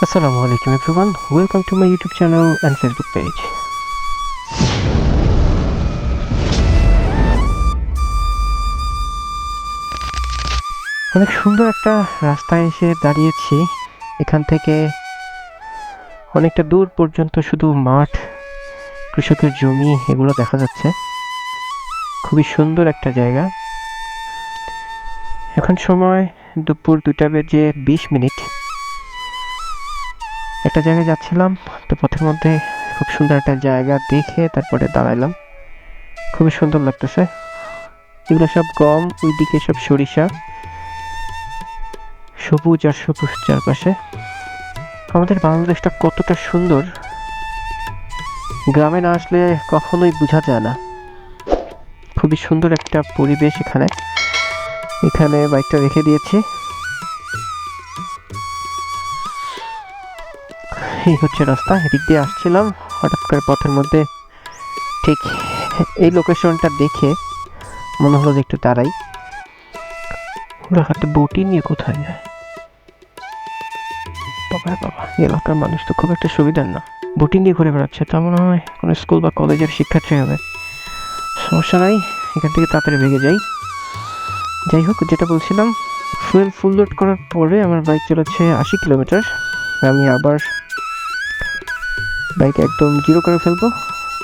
Assalamu alaikum, everyone. Welcome to my YouTube channel and Facebook page. অনেক সুন্দর একটা রাস্তায় এসে দাঁড়িয়েছি এখান থেকে অনেকটা দূর পর্যন্ত শুধু মাঠ, কৃষকের জমি এগুলো দেখা যাচ্ছে খুবই সুন্দর একটা জায়গা এখন সময় দুপুর দুটা বেজে বিশ মিনিট একটা জায়গায় যাচ্ছিলাম, তো পথের মধ্যে খুব সুন্দর একটা জায়গা দেখে তারপরে দাঁড়াইলাম। খুবই সুন্দর লাগতেছে। এগুলো সব গম, ওইদিকে সব সরিষা। সবুজ আর সবুজ চারপাশে। আমাদের বাংলাদেশটা কতটা সুন্দর। গ্রামে না আসলে কখনোই বোঝা যায় না। খুবই সুন্দর একটা পরিবেশ এখানে। এখানে বাইকটা রেখে দিয়েছি। এই হচ্ছে রাস্তা, এদিক দিয়ে আসছিলাম, হঠাৎ করে পথের মধ্যে ঠিক এই লোকেশনটা দেখে মনে হলো যে একটু দাঁড়াই। ওরা হাতে বটি নিয়ে কোথায় যায়? বাবা এলাকার মানুষ তো খুব একটা সুবিধার না। বটি নিয়ে ঘুরে বেড়াচ্ছে, তা মনে হয় কোনো স্কুল বা কলেজের শিক্ষার্থী হবে। সমস্যা নাই, এখান থেকে তাড়াতাড়ি ভেগে যাই। যাই হোক, যেটা বলছিলাম ফুয়েল ফুল লোড করার পরে আমার বাইক চলেছে আশি কিলোমিটার আমি আবার বাইক একদম জিরো করে ফেলব,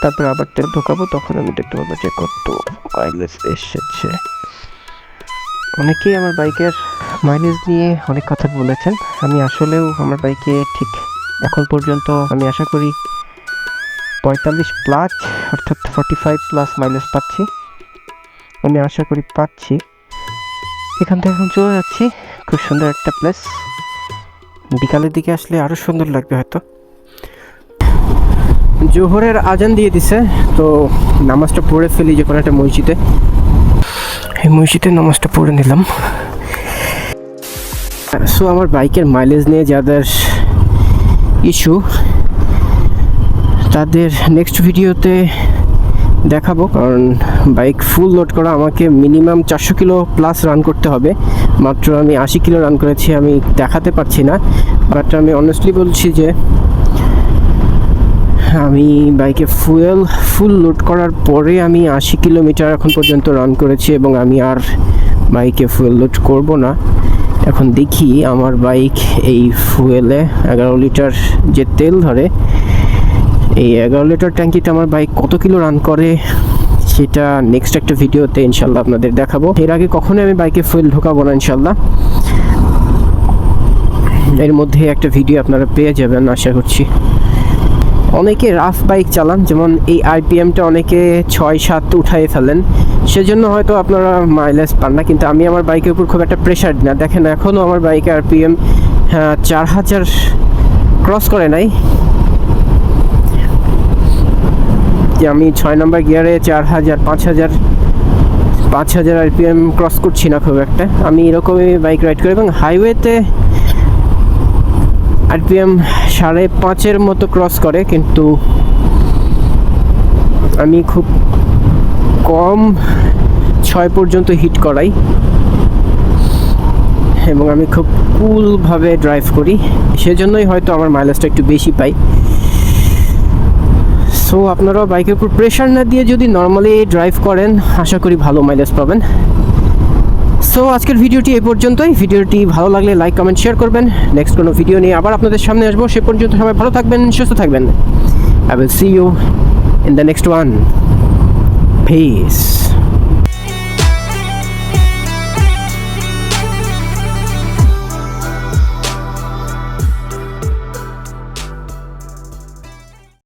তারপর আবার তেল ঢোকাবো, তখন আমি দেখতে পাবো যে কত মাইলেজ এসেছে। অনেকেই আমার বাইকের মাইলেজ নিয়ে অনেক কথা বলেছেন, আমি আসলেও আমার বাইকে ঠিক এখন পর্যন্ত আমি আশা করি পঁয়তাল্লিশ প্লাস অর্থাৎ ফর্টি ফাইভ প্লাস মাইলেজ পাচ্ছি। আমি আশা করি পাচ্ছি। এখান থেকে এখন চলে যাচ্ছি, খুব সুন্দর একটা প্লেস বিকালের দিকে আসলে আরও সুন্দর লাগবে হয়তো। জোহরের আজান দিয়ে দিছে, তো নামাজটা পড়ে ফেলি যে কোনো একটা মসজিদে। এই মসজিদে নামাজটা পড়ে নিলাম। সো আমার বাইকের মাইলেজ নিয়ে যাদের ইস্যু তাদের নেক্সট ভিডিওতে দেখাবো, কারণ বাইক ফুল লোড করা, আমাকে মিনিমাম চারশো কিলো প্লাস রান করতে হবে। মাত্র আমি আশি কিলো রান করেছি, আমি দেখাতে পারছি না। বাট আমি অনেস্টলি বলছি যে আমি বাইকে ফুয়েল, ফুল লোড করার পরে আমি আশি কিলোমিটার এখন পর্যন্ত রান করেছি এবং আমি আর বাইকে ফুয়েল লোড করব না। এখন দেখি আমার বাইক এই ফুয়েলে এগারো লিটার যে তেল ধরে, এই এগারো লিটার ট্যাঙ্কিতে আমার বাইক কত কিলো রান করে সেটা নেক্সট একটা ভিডিওতে ইনশাল্লাহ আপনাদের দেখাবো। এর আগে কখনোই আমি বাইকে ফুয়েল ঢোকাবো না ইনশাল্লাহ। এর মধ্যে একটা ভিডিও আপনারা পেয়ে যাবেন, আশা করছি। অনেকে রাফ বাইক চালান, যেমন এই আরপিএমটা অনেকে ছয় সাত উঠাই ফেলেন। সেজন্য হয়তো আপনারা মাইলেজ পান না, কিন্তু আমি আমার বাইকের উপর খুব একটা প্রেশার দিই না। দেখেন এখনও আমার বাইকে আরপিএম চার হাজার ক্রস করে নাই। যে আমি ছয় নম্বর গিয়ারে চার হাজার, পাঁচ হাজার পাঁচ হাজার আরপিএম ক্রস করছি না খুব একটা। আমি এরকমই বাইক রাইড করি এবং হাইওয়েতে আরপিএম সাড়ে পাঁচের মতো ক্রস করে, কিন্তু আমি খুব কম ছয় পর্যন্ত হিট করাই এবং আমি খুব কুলভাবে ড্রাইভ করি। সেজন্যই হয়তো আমার মাইলেজটা একটু বেশি পাই। সো আপনারা বাইকের উপর প্রেশার না দিয়ে যদি নর্মালি ড্রাইভ করেন, আশা করি ভালো মাইলেজ পাবেন। সো আজকের ভিডিওটি এ পর্যন্তই। ভিডিওটি ভালো লাগলে লাইক কমেন্ট শেয়ার করবেন। নেক্সট কোনো ভিডিও নিয়ে আবার আপনাদের সামনে আসব। সে পর্যন্ত সবাই ভালো থাকবেন, সুস্থ থাকবেন। I will see you in the next one peace